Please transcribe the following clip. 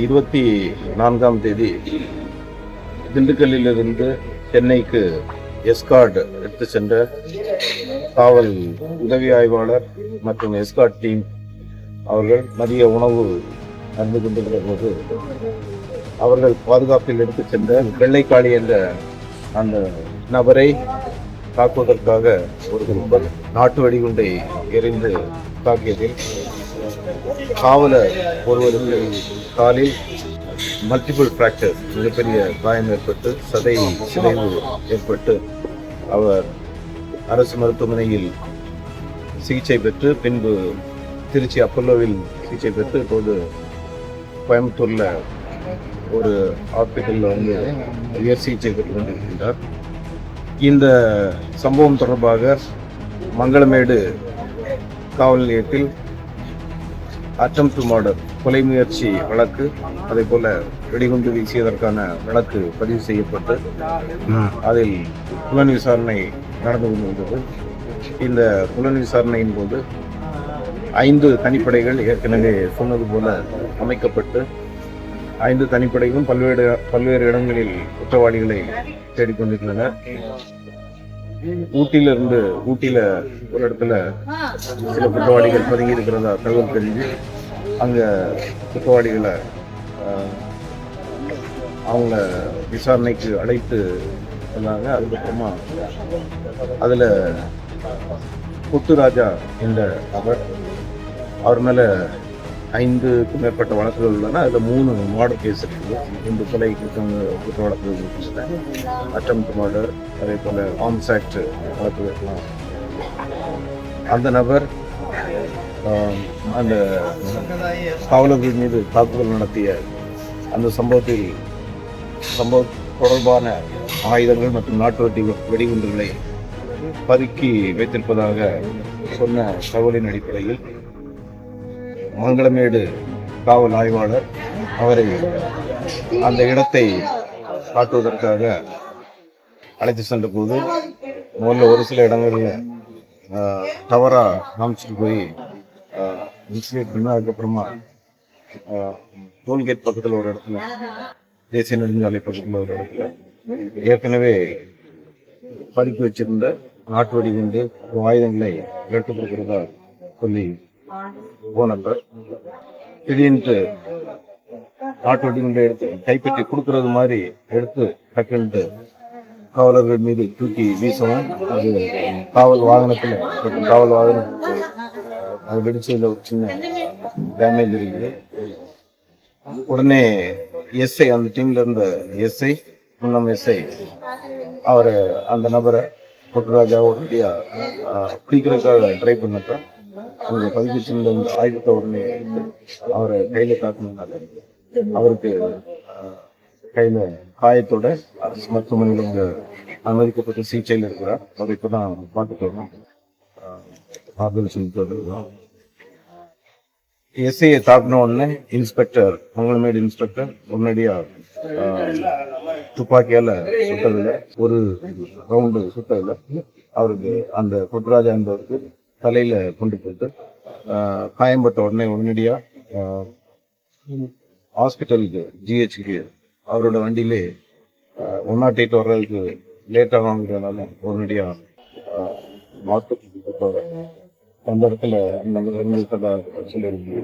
இருபத்தி நான்காம் தேதி திண்டுக்கல்லிலிருந்து சென்னைக்கு எஸ்கார்டு எடுத்து சென்ற காவல் உதவி ஆய்வாளர் மற்றும் எஸ்கார்ட் டீம் அவர்கள் மதிய உணவு நடந்து கொண்டிருந்த போது அவர்கள் பாதுகாப்பில் எடுத்து சென்ற வெள்ளைக்காளி என்ற அந்த நபரை தாக்குவதற்காக ஒரு கும்பல் நாட்டு வெடிகுண்டை எரிந்து தாக்கியதில் காவலர் ஒருவருக்கு காலில் மல்டிபிள் ஃப்ராக்சர் மிகப்பெரிய காயம் ஏற்பட்டு சதை சிதைவு ஏற்பட்டு அவர் அரசு மருத்துவமனையில் சிகிச்சை பெற்று பின்பு திருச்சி அப்பல்லோவில் சிகிச்சை பெற்று இப்போது கோயம்புத்தூரில் ஒரு ஹாஸ்பிட்டலில் வந்து உயர் சிகிச்சை பெற்று கொண்டிருக்கின்றார். இந்த சம்பவம் தொடர்பாக மங்களமேடு காவல் நிலையத்தில் அட்டம் டு மர்டர் கொலை முயற்சி வழக்கு அதே போல வெடிகுண்டு வீசியதற்கான வழக்கு பதிவு செய்யப்பட்டு அதில் புலன் விசாரணை நடந்து கொண்டிருந்தது. இந்த புலன் விசாரணையின் போது ஐந்து தனிப்படைகள் ஏற்கனவே சொன்னது போல அமைக்கப்பட்டு ஐந்து தனிப்படைகளும் பல்வேறு பல்வேறு இடங்களில் குற்றவாளிகளை தேடிக்கொண்டிருக்கின்றன ஊட்டியிலிருந்து ஊட்டியில ஒரு இடத்துல சில குற்றவாளிகள் பதுங்கி இருக்கிறதா தகவல் தெரிஞ்சு அங்கே குற்றவாளிகளை அவங்கள விசாரணைக்கு அழைத்து வந்தாங்க அதுக்கப்புறமா அதில் புத்துராஜா என்ற நபர் அவர் மேலே ஐந்துக்கும் மேற்பட்ட வழக்குகள் உள்ளன. அதில் மூணு மாடல் கேஸ் இருக்குது. இந்த கொலை குற்றம் குற்ற வழக்குகள் இருக்கின்றன அட்டம் மர்டர் அதே போல் ஆர்ம்ஸ் ஆக்ட் வழக்குகள் அந்த நபர் அந்த காவலர்கள் மீது தாக்குதல் நடத்திய அந்த சம்பவத்தில் சம்பவ தொடர்பான ஆயுதங்கள் மற்றும் நாட்டு வெடி வெடிகுண்டுகளை பதுக்கி வைத்திருப்பதாக சொன்ன தகவலின் அடிப்படையில் மங்களமேடு காவல் ஆய்வாளர் அவரை அந்த இடத்தை காட்டுவதற்காக அழைத்து சென்ற போது முதல்ல ஒரு சில இடங்களில் தவறாக காமிச்சிட்டு போய் இன்சிடென்ட் பண்ண அதுக்கப்புறமா டோல்கேட் பக்கத்தில் ஒரு இடத்துல தேசிய நெடுஞ்சாலை பக்கத்தில் ஒரு இடத்துல ஏற்கனவே பதுக்கி வச்சிருந்த நாட்டு வெடிகுண்டு ஆயுதங்களை எடுத்து கொடுக்கிறதா சொல்லி போனப்ப திடீர்னு நாட்டு வெடிகுண்டை எடுத்து கைப்பற்றி கொடுக்கறது மாதிரி எடுத்து டக்குன்ட்டு காவலர்கள் மீது தூக்கி வீசவும் அது காவல் வாகனத்தில் காவல் வாகனம் அது வெடிச்சதுல ஒரு சின்ன டேமேஜ் இருக்குது உடனே எஸ்ஐ அந்த டீம்ல இருந்த எஸ்ஐ முன்னம் எஸ்ஐ அவர் அந்த நபரை பொட்டுராஜா உடனடியா பிடிக்கிறதுக்காக ட்ரை பண்ணப்ப அவங்க பதிவு வச்சிருந்த அந்த ஆயுதத்தை உடனே அவரை கையில காக்கணும்னால அவருக்கு கையில காயத்தோட அரசு மருத்துவமனையில் அவங்க அனுமதிக்கப்பட்ட சிகிச்சையில் இருக்கிறார். அதை இப்பதான் பார்த்துட்டு வரோம் ஆறுதல் சொல்லிட்டு தான் எஸ்ஐயை தாக்கின உடனே இன்ஸ்பெக்டர் மங்களமேடு இன்ஸ்பெக்டர் உடனடியாக துப்பாக்கியால் துப்பாக்கியால சுட்டதில்ல ஒரு ரவுண்டு சுட்டதில்ல அவருக்கு அந்த புட்ராஜா என்பவருக்கு தலையில கொண்டு போட்டு காயம்பட்ட உடனே உடனடியா ஹாஸ்பிட்டலுக்கு ஜிஹெச்சுக்கு அவரோட வண்டியிலே ஒன் நாட் எயிட் வர்றதுக்கு லேட் ஆகுங்கிறதுனால உடனடியா ஆஹ், மாத்து அந்த இடத்துல அந்த சொல்லியிருக்கு